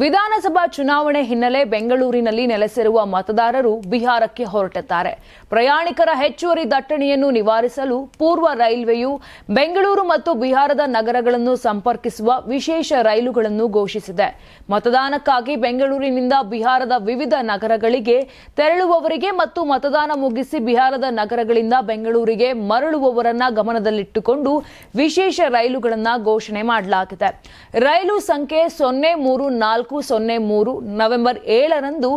ವಿಧಾನಸಭಾ ಚುನಾವಣೆ ಹಿನ್ನೆಲೆ ಬೆಂಗಳೂರಿನಲ್ಲಿ ನೆಲೆಸಿರುವ ಮತದಾರರು ಬಿಹಾರಕ್ಕೆ ಹೊರಟಿದ್ದಾರೆ. ಪ್ರಯಾಣಿಕರ ಹೆಚ್ಚುವರಿ ದಟ್ಟಣೆಯನ್ನು ನಿವಾರಿಸಲು ಪೂರ್ವ ರೈಲ್ವೆಯು ಬೆಂಗಳೂರು ಮತ್ತು ಬಿಹಾರದ ನಗರಗಳನ್ನು ಸಂಪರ್ಕಿಸುವ ವಿಶೇಷ ರೈಲುಗಳನ್ನು ಘೋಷಿಸಿದೆ. ಮತದಾನಕ್ಕಾಗಿ ಬೆಂಗಳೂರಿನಿಂದ ಬಿಹಾರದ ವಿವಿಧ ನಗರಗಳಿಗೆ ತೆರಳುವವರಿಗೆ ಮತ್ತು ಮತದಾನ ಮುಗಿಸಿ ಬಿಹಾರದ ನಗರಗಳಿಂದ ಬೆಂಗಳೂರಿಗೆ ಮರಳುವವರನ್ನ ಗಮನದಲ್ಲಿಟ್ಟುಕೊಂಡು ವಿಶೇಷ ರೈಲುಗಳನ್ನು ಘೋಷಣೆ ಮಾಡಲಾಗಿದೆ. ರೈಲು ಸಂಖ್ಯೆ ಸೊನ್ನೆ ಮೂರು ನಾಲ್ಕು ಸೊನ್ನೆ, ಮೂರು, ನವೆಂಬರ್ ಏಳರಂದು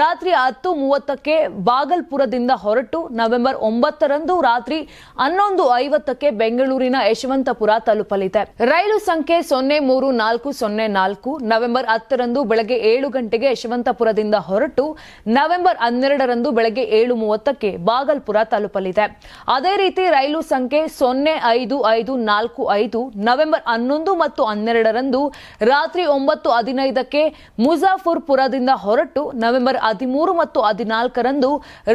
ರಾತ್ರಿ ಹತ್ತು ಮೂವತ್ತಕ್ಕೆ ಬಾಗಲ್ಪುರದಿಂದ ಹೊರಟು ನವೆಂಬರ್ ಒಂಬತ್ತರಂದು ರಾತ್ರಿ ಹನ್ನೊಂದು ಐವತ್ತಕ್ಕೆ ಬೆಂಗಳೂರಿನ ಯಶವಂತಪುರ ತಲುಪಲಿದೆ. ರೈಲು ಸಂಖ್ಯೆ ಸೊನ್ನೆ, ಮೂರು, ನಾಲ್ಕು, ಸೊನ್ನೆ, ನಾಲ್ಕು, ನವೆಂಬರ್ ಹತ್ತರಂದು ಬೆಳಗ್ಗೆ ಏಳು ಗಂಟೆಗೆ ಯಶವಂತಪುರದಿಂದ ಹೊರಟು ನವೆಂಬರ್ ಹನ್ನೆರಡರಂದು ಬೆಳಗ್ಗೆ ಏಳು ಮೂವತ್ತಕ್ಕೆ ಬಾಗಲ್ಪುರ ತಲುಪಲಿದೆ. ಅದೇ ರೀತಿ ರೈಲು ಸಂಖ್ಯೆ ಸೊನ್ನೆ, ಐದು ಐದು, ನಾಲ್ಕು, ಐದು, ನವೆಂಬರ್ ಹನ್ನೊಂದು ಮತ್ತು ಹನ್ನೆರಡರಂದು ರಾತ್ರಿ ಒಂಬತ್ತು ಹದಿನೈದಕ್ಕೆ ಮುಜಾಫರ್ಪುರದಿಂದ ಹೊರಟು ನವೆಂಬರ್ ಹದಿಮೂರು ಮತ್ತು ಹದಿನಾಲ್ಕರಂದು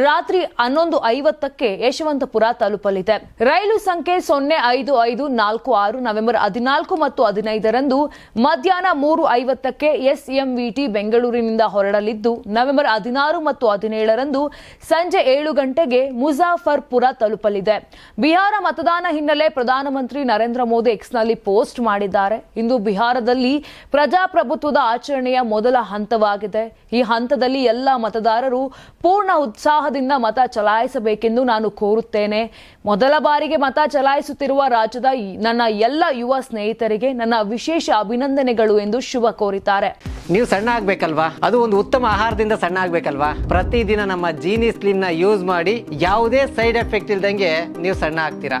ರಾತ್ರಿ ಹನ್ನೊಂದು ಐವತ್ತಕ್ಕೆ ಯಶವಂತಪುರ ತಲುಪಲಿದೆ. ರೈಲು ಸಂಖ್ಯೆ ಸೊನ್ನೆ ಐದು ಐದು ನಾಲ್ಕು ಆರು ನವೆಂಬರ್ ಹದಿನಾಲ್ಕು ಮತ್ತು ಹದಿನೈದರಂದು ಮಧ್ಯಾಹ್ನ ಮೂರು ಐವತ್ತಕ್ಕೆ ಎಸ್ಎಂವಿಟಿ ಬೆಂಗಳೂರಿನಿಂದ ಹೊರಡಲಿದ್ದು, ನವೆಂಬರ್ ಹದಿನಾರು ಮತ್ತು ಹದಿನೇಳರಂದು ಸಂಜೆ ಏಳು ಗಂಟೆಗೆ ಮುಜಾಫರ್ಪುರ ತಲುಪಲಿದೆ. ಬಿಹಾರ ಮತದಾನ ಹಿನ್ನೆಲೆ ಪ್ರಧಾನಮಂತ್ರಿ ನರೇಂದ್ರ ಮೋದಿ ಎಕ್ಸ್ನಲ್ಲಿ ಪೋಸ್ಟ್ ಮಾಡಿದ್ದಾರೆ. ಇಂದು ಬಿಹಾರದಲ್ಲಿ ಪ್ರಜಾಪ್ರಭುತ್ವದ ಆಚರಣೆಯ ಮೊದಲ ಹಂತವಾಗಿದೆ. ಈ ಹಂತದಲ್ಲಿ ಎಲ್ಲ ಮತದಾರರು ಪೂರ್ಣ ಉತ್ಸಾಹದಿಂದ ಮತ ಚಲಾಯಿಸಬೇಕೆಂದು ನಾನು ಕೋರುತ್ತೇನೆ. ಮೊದಲ ಬಾರಿಗೆ ಮತ ಚಲಾಯಿಸುತ್ತಿರುವ ರಾಜ್ಯದ ನನ್ನ ಎಲ್ಲ ಯುವ ಸ್ನೇಹಿತರಿಗೆ ನನ್ನ ವಿಶೇಷ ಅಭಿನಂದನೆಗಳು ಎಂದು ಶುಭ ಕೋರಿದ್ದಾರೆ. ನೀವು ಸಣ್ಣ ಆಗ್ಬೇಕಲ್ವಾ? ಅದು ಒಂದು ಉತ್ತಮ ಆಹಾರದಿಂದ ಸಣ್ಣ ಆಗ್ಬೇಕಲ್ವಾ? ಪ್ರತಿದಿನ ನಮ್ಮ ಜೀನಿ ಸ್ಲಿಮ್ನ ಯೂಸ್ ಮಾಡಿ ಯಾವುದೇ ಸೈಡ್ ಎಫೆಕ್ಟ್ ಇಲ್ದಂಗೆ ನೀವು ಸಣ್ಣ ಆಗ್ತೀರಾ?